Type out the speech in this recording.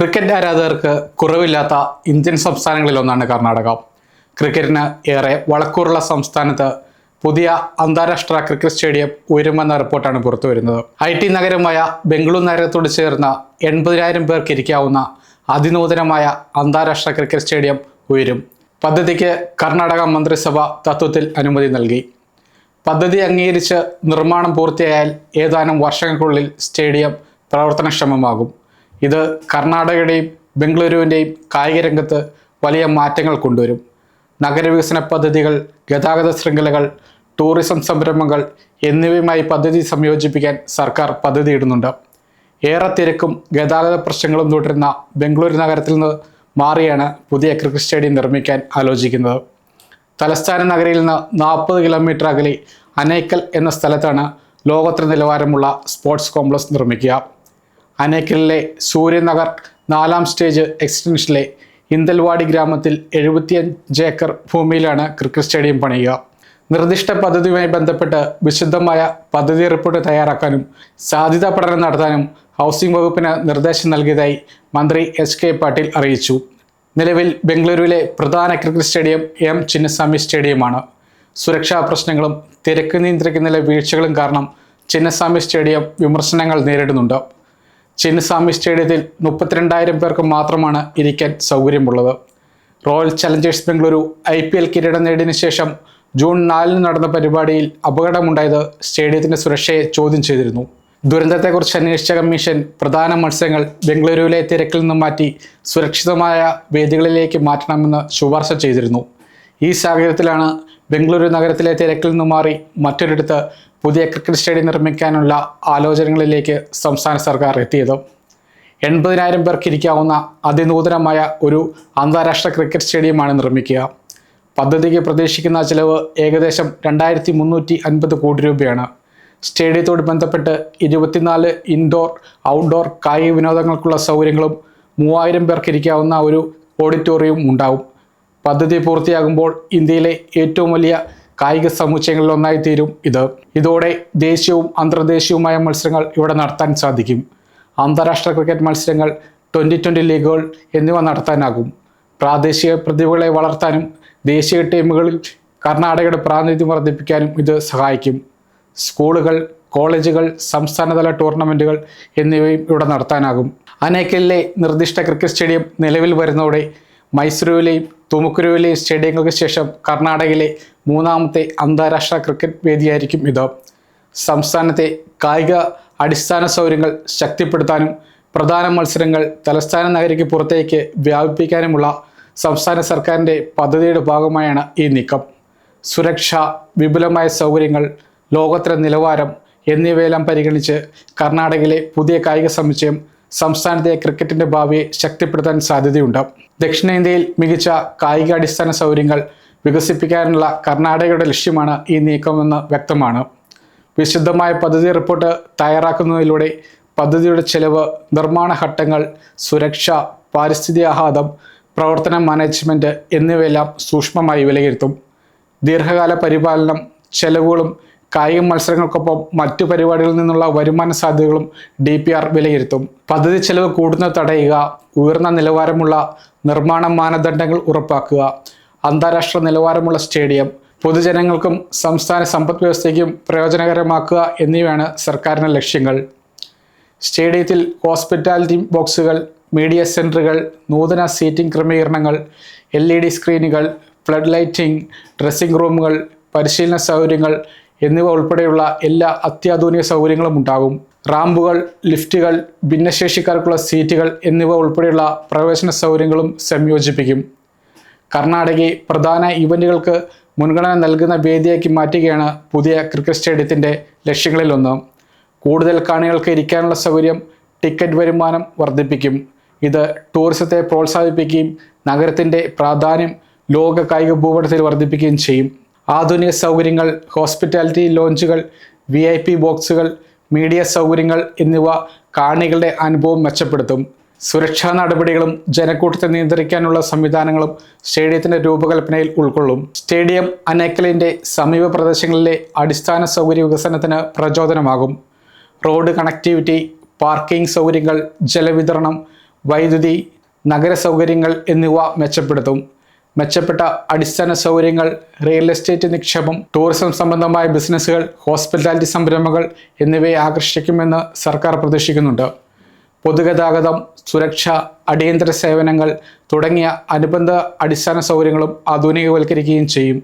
Cricket ആരാധകർക്ക് കുറവില്ലാത്ത Indian സംസ്ഥാനങ്ങളിലൊന്നാണ് Karnataka. ക്രിക്കറ്റിന് ഏറെ വളക്കൂറുള്ള സംസ്ഥാനത്ത് പുതിയ അന്താരാഷ്ട്ര ക്രിക്കറ്റ് സ്റ്റേഡിയം ഉയരുമെന്ന റിപ്പോർട്ടാണ് പുറത്തുവരുന്നത് ഐ ടി നഗരമായ ബംഗളൂരു നഗരത്തോട് ചേർന്ന എൺപതിനായിരം പേർക്ക് ഇരിക്കാവുന്ന അതിനൂതനമായ അന്താരാഷ്ട്ര ക്രിക്കറ്റ് സ്റ്റേഡിയം ഉയരും. പദ്ധതിക്ക് കർണാടക മന്ത്രിസഭ തത്വത്തിൽ അനുമതി നൽകി. പദ്ധതി അംഗീകരിച്ച് നിർമ്മാണം പൂർത്തിയായാൽ ഏതാനും വർഷങ്ങൾക്കുള്ളിൽ സ്റ്റേഡിയം പ്രവർത്തനക്ഷമമാകും. ഇത് കർണാടകയുടെയും ബംഗളൂരുവിന്റെയും കായിക രംഗത്ത് വലിയ മാറ്റങ്ങൾ കൊണ്ടുവരും. നഗരവികസന പദ്ധതികൾ ഗതാഗത ശൃംഖലകൾ ടൂറിസം സംരംഭങ്ങൾ എന്നിവയുമായി പദ്ധതി സംയോജിപ്പിക്കാൻ സർക്കാർ പദ്ധതിയിടുന്നുണ്ട്. ഏറെ തിരക്കും ഗതാഗത പ്രശ്നങ്ങളും തുടരുന്ന ബംഗളൂരു നഗരത്തിൽ നിന്ന് മാറിയാണ് പുതിയ ക്രിക്കറ്റ് സ്റ്റേഡിയം നിർമ്മിക്കാൻ ആലോചിക്കുന്നത്. തലസ്ഥാന നഗരിയിൽ നിന്ന് നാൽപ്പത് കിലോമീറ്റർ അകലെ അനേക്കൽ എന്ന സ്ഥലത്താണ് ലോകോത്തര നിലവാരമുള്ള സ്പോർട്സ് കോംപ്ലക്സ് നിർമ്മിക്കുക. അനേക്കലിലെ സൂര്യനഗർ നാലാം സ്റ്റേജ് എക്സ്റ്റൻഷനിലെ ഇന്തൽവാടി ഗ്രാമത്തിൽ എഴുപത്തിയഞ്ച് ഏക്കർ ഭൂമിയിലാണ് ക്രിക്കറ്റ് സ്റ്റേഡിയം പണിയുക. നിർദ്ദിഷ്ട പദ്ധതിയുമായി ബന്ധപ്പെട്ട് വിശദമായ പദ്ധതി റിപ്പോർട്ട് തയ്യാറാക്കാനും സാധ്യതാ പഠനം നടത്താനും ഹൗസിംഗ് വകുപ്പിന് നിർദ്ദേശം നൽകിയതായി മന്ത്രി എച്ച് കെ പാട്ടീൽ അറിയിച്ചു. നിലവിൽ ബംഗളൂരുവിലെ പ്രധാന ക്രിക്കറ്റ് സ്റ്റേഡിയം എം ചിന്നസ്വാമി സ്റ്റേഡിയമാണ്. സുരക്ഷാ പ്രശ്നങ്ങളും തിരക്ക് നിയന്ത്രിക്കുന്നതിലെ വീഴ്ചകളും കാരണം ചിന്നസ്വാമി സ്റ്റേഡിയം വിമർശനങ്ങൾ നേരിടുന്നുണ്ട്. ചിന്നസ്വാമി സ്റ്റേഡിയത്തിൽ മുപ്പത്തിരണ്ടായിരം പേർക്ക് മാത്രമാണ് ഇരിക്കാൻ സൗകര്യമുള്ളത്. Royal Challengers Bengaluru I P L കിരീടം നേടിയതിനു ശേഷം ജൂൺ നാലിന് നടന്ന പരിപാടിയിൽ അപകടമുണ്ടായത് സ്റ്റേഡിയത്തിന്റെ സുരക്ഷയെ ചോദ്യം ചെയ്തിരുന്നു. ദുരന്തത്തെക്കുറിച്ച് അന്വേഷിച്ച കമ്മീഷൻ പ്രധാന മത്സരങ്ങൾ ബംഗളൂരുവിലെ തിരക്കിൽ നിന്നും മാറ്റി സുരക്ഷിതമായ വേദികളിലേക്ക് മാറ്റണമെന്ന് ശുപാർശ ചെയ്തിരുന്നു. ഈ സാഹചര്യത്തിലാണ് ബംഗളൂരു നഗരത്തിലെ തിരക്കിൽ നിന്നും മാറി മറ്റൊരിടത്ത് പുതിയ ക്രിക്കറ്റ് സ്റ്റേഡിയം നിർമ്മിക്കാനുള്ള ആലോചനകളിലേക്ക് സംസ്ഥാന സർക്കാർ എത്തിയത്. എൺപതിനായിരം പേർക്ക് ഇരിക്കാവുന്ന അതിനൂതനമായ ഒരു അന്താരാഷ്ട്ര ക്രിക്കറ്റ് സ്റ്റേഡിയമാണ് നിർമ്മിക്കുക. പദ്ധതിക്ക് പ്രതീക്ഷിക്കുന്ന ചിലവ് ഏകദേശം രണ്ടായിരത്തി മുന്നൂറ്റി അൻപത് കോടി രൂപയാണ്. സ്റ്റേഡിയത്തോട് ബന്ധപ്പെട്ട് ഇരുപത്തിനാല് ഇൻഡോർ ഔട്ട്ഡോർ കായിക വിനോദങ്ങൾക്കുള്ള സൗകര്യങ്ങളും മൂവായിരം പേർക്ക് ഇരിക്കാവുന്ന ഒരു ഓഡിറ്റോറിയവും ഉണ്ടാവും. പദ്ധതി പൂർത്തിയാകുമ്പോൾ ഇന്ത്യയിലെ ഏറ്റവും വലിയ കായിക സമുച്ചയങ്ങളിൽ ഒന്നായി തീരും ഇത്. ഇതോടെ ദേശീയവും അന്തർദേശീയവുമായ മത്സരങ്ങൾ ഇവിടെ നടത്താൻ സാധിക്കും. അന്താരാഷ്ട്ര ക്രിക്കറ്റ് മത്സരങ്ങൾ ട്വന്റി ട്വന്റി ലീഗുകൾ എന്നിവ നടത്താനാകും. പ്രാദേശിക പ്രതിഭകളെ വളർത്താനും ദേശീയ ടീമുകളിൽ കർണാടകയുടെ പ്രാതിനിധ്യം വർദ്ധിപ്പിക്കാനും ഇത് സഹായിക്കും. സ്കൂളുകൾ കോളേജുകൾ സംസ്ഥാനതല ടൂർണമെന്റുകൾ എന്നിവയും ഇവിടെ നടത്താനാകും. അനേക്കലിലെ നിർദ്ദിഷ്ട ക്രിക്കറ്റ് സ്റ്റേഡിയം നിലവിൽ വരുന്നതോടെ മൈസൂരുവിലെയും തുമുക്കുരുവിലെയും സ്റ്റേഡിയങ്ങൾക്ക് ശേഷം കർണാടകയിലെ മൂന്നാമത്തെ അന്താരാഷ്ട്ര ക്രിക്കറ്റ് വേദിയായിരിക്കും ഇത്. സംസ്ഥാനത്തെ കായിക അടിസ്ഥാന സൗകര്യങ്ങൾ ശക്തിപ്പെടുത്താനും പ്രധാന മത്സരങ്ങൾ തലസ്ഥാന നഗരിക്ക് പുറത്തേക്ക് വ്യാപിപ്പിക്കാനുമുള്ള സംസ്ഥാന സർക്കാരിന്റെ പദ്ധതിയുടെ ഭാഗമായാണ് ഈ നീക്കം. സുരക്ഷ വിപുലമായ സൗകര്യങ്ങൾ ലോകോത്തര നിലവാരം എന്നിവയെല്ലാം പരിഗണിച്ച് കർണാടകയിലെ പുതിയ കായിക സമുച്ചയം സംസ്ഥാനത്തെ ക്രിക്കറ്റിന്റെ ഭാവിയെ ശക്തിപ്പെടുത്താൻ സാധ്യതയുണ്ട്. ദക്ഷിണേന്ത്യയിൽ മികച്ച കായികാടിസ്ഥാന സൗകര്യങ്ങൾ വികസിപ്പിക്കാനുള്ള കർണാടകയുടെ ലക്ഷ്യമാണ് ഈ നീക്കമെന്ന് വ്യക്തമാണ്. വിശുദ്ധമായ പദ്ധതി റിപ്പോർട്ട് തയ്യാറാക്കുന്നതിലൂടെ പദ്ധതിയുടെ ചെലവ് നിർമ്മാണ ഘട്ടങ്ങൾ സുരക്ഷ പാരിസ്ഥിതിക ആഘാതം പ്രവർത്തന മാനേജ്മെന്റ് എന്നിവയെല്ലാം സൂക്ഷ്മമായി വിലയിരുത്തും. ദീർഘകാല പരിപാലനം ചെലവുകളും കായിക മത്സരങ്ങൾക്കൊപ്പം മറ്റു പരിപാടികളിൽ നിന്നുള്ള വരുമാന സാധ്യതകളും ഡി പി ആർ വിലയിരുത്തും. പദ്ധതി ചെലവ് കൂടുന്നത് തടയുക ഉയർന്ന നിലവാരമുള്ള നിർമ്മാണ മാനദണ്ഡങ്ങൾ ഉറപ്പാക്കുക അന്താരാഷ്ട്ര നിലവാരമുള്ള സ്റ്റേഡിയം പൊതുജനങ്ങൾക്കും സംസ്ഥാന സമ്പദ് വ്യവസ്ഥയ്ക്കും പ്രയോജനകരമാക്കുക എന്നിവയാണ് സർക്കാരിന്റെ ലക്ഷ്യങ്ങൾ. സ്റ്റേഡിയത്തിൽ ഹോസ്പിറ്റാലിറ്റി ബോക്സുകൾ മീഡിയ സെന്ററുകൾ നൂതന സീറ്റിംഗ് ക്രമീകരണങ്ങൾ എൽ ഇ ഡി സ്ക്രീനുകൾ ഫ്ലഡ് ലൈറ്റിംഗ് ഡ്രസ്സിംഗ് റൂമുകൾ പരിശീലന സൗകര്യങ്ങൾ എന്നിവ ഉൾപ്പെടെയുള്ള എല്ലാ അത്യാധുനിക സൗകര്യങ്ങളും ഉണ്ടാകും. റാമ്പുകൾ ലിഫ്റ്റുകൾ ഭിന്നശേഷിക്കാർക്കുള്ള സീറ്റുകൾ എന്നിവ ഉൾപ്പെടെയുള്ള പ്രവേശന സൗകര്യങ്ങളും സംയോജിപ്പിക്കും. കർണാടകയെ പ്രധാന ഇവന്റുകൾക്ക് മുൻഗണന നൽകുന്ന വേദിയാക്കി മാറ്റുകയാണ് പുതിയ ക്രിക്കറ്റ് സ്റ്റേഡിയത്തിന്റെ ലക്ഷ്യങ്ങളിലൊന്ന്. കൂടുതൽ കാണികൾക്ക് ഇരിക്കാനുള്ള സൗകര്യം ടിക്കറ്റ് വരുമാനം വർദ്ധിപ്പിക്കും. ഇത് ടൂറിസത്തെ പ്രോത്സാഹിപ്പിക്കുകയും നഗരത്തിന്റെ പ്രാധാന്യം ലോക കായിക ഭൂപടത്തിൽ വർദ്ധിപ്പിക്കുകയും ചെയ്യും. ആധുനിക സൗകര്യങ്ങൾ ഹോസ്പിറ്റാലിറ്റി ലോഞ്ചുകൾ വി ഐ പി ബോക്സുകൾ മീഡിയ സൗകര്യങ്ങൾ എന്നിവ കാണികളുടെ അനുഭവം മെച്ചപ്പെടുത്തും. സുരക്ഷാ നടപടികളും ജനക്കൂട്ടത്തെ നിയന്ത്രിക്കാനുള്ള സംവിധാനങ്ങളും സ്റ്റേഡിയത്തിന്റെ രൂപകൽപ്പനയിൽ ഉൾക്കൊള്ളും. സ്റ്റേഡിയം അനേക്കലിന്റെ സമീപ പ്രദേശങ്ങളിലെ അടിസ്ഥാന സൗകര്യ വികസനത്തിന് പ്രചോദനമാകും. റോഡ് കണക്ടിവിറ്റി പാർക്കിംഗ് സൗകര്യങ്ങൾ ജലവിതരണം വൈദ്യുതി നഗര സൗകര്യങ്ങൾ എന്നിവ മെച്ചപ്പെടുത്തും. മെച്ചപ്പെട്ട അടിസ്ഥാന സൗകര്യങ്ങൾ റിയൽ എസ്റ്റേറ്റ് നിക്ഷേപം ടൂറിസം സംബന്ധമായ ബിസിനസ്സുകൾ ഹോസ്പിറ്റാലിറ്റി സംരംഭങ്ങൾ എന്നിവയെ ആകർഷിക്കുമെന്ന് സർക്കാർ പ്രതീക്ഷിക്കുന്നുണ്ട്. പൊതുഗതാഗതം സുരക്ഷ അടിയന്തര സേവനങ്ങൾ തുടങ്ങിയ അനുബന്ധ അടിസ്ഥാന സൗകര്യങ്ങളും ആധുനികവൽക്കരിക്കുകയും ചെയ്യും.